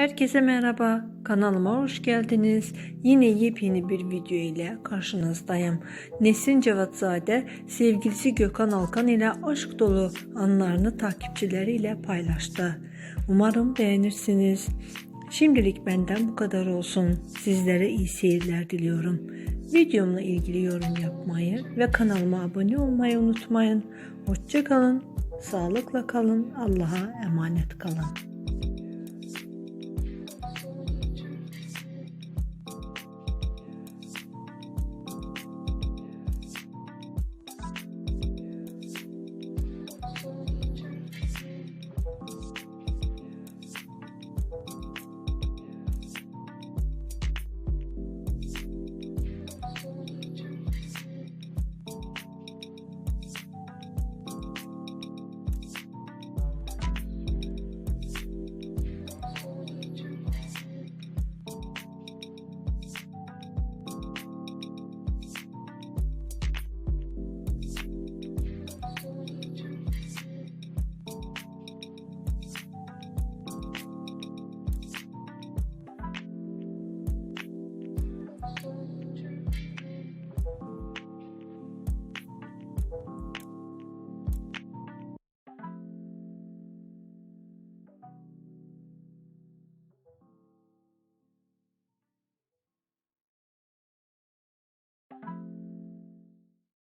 Herkese merhaba, kanalıma hoş geldiniz. Yine yepyeni bir video ile karşınızdayım. Nesin Cevatzade sevgilisi Gökhan Alkan ile aşk dolu anlarını takipçileriyle paylaştı. Umarım beğenirsiniz. Şimdilik benden bu kadar olsun. Sizlere iyi seyirler diliyorum. Videomla ilgili yorum yapmayı ve kanalıma abone olmayı unutmayın. Hoşçakalın, sağlıkla kalın, Allah'a emanet kalın.